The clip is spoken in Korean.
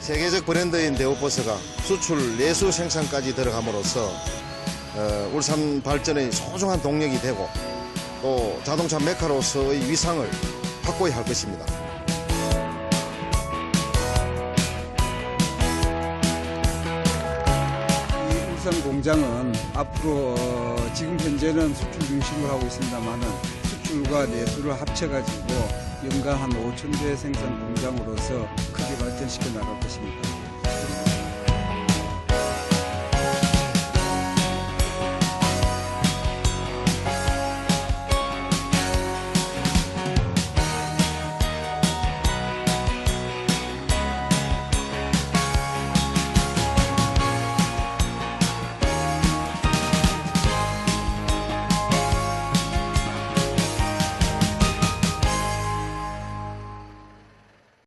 세계적 브랜드인 대우버스가 수출 내수 생산까지 들어감으로써 어, 울산 발전의 소중한 동력이 되고 또 자동차 메카로서의 위상을 확고히 할 것입니다. 이 울산 공장은 앞으로 어, 지금 현재는 수출 중심으로 하고 있습니다만은 수출과 내수를 합쳐가지고 연간 한 5천 대 생산 공장으로서 크게 발전시켜 나갈 것입니다.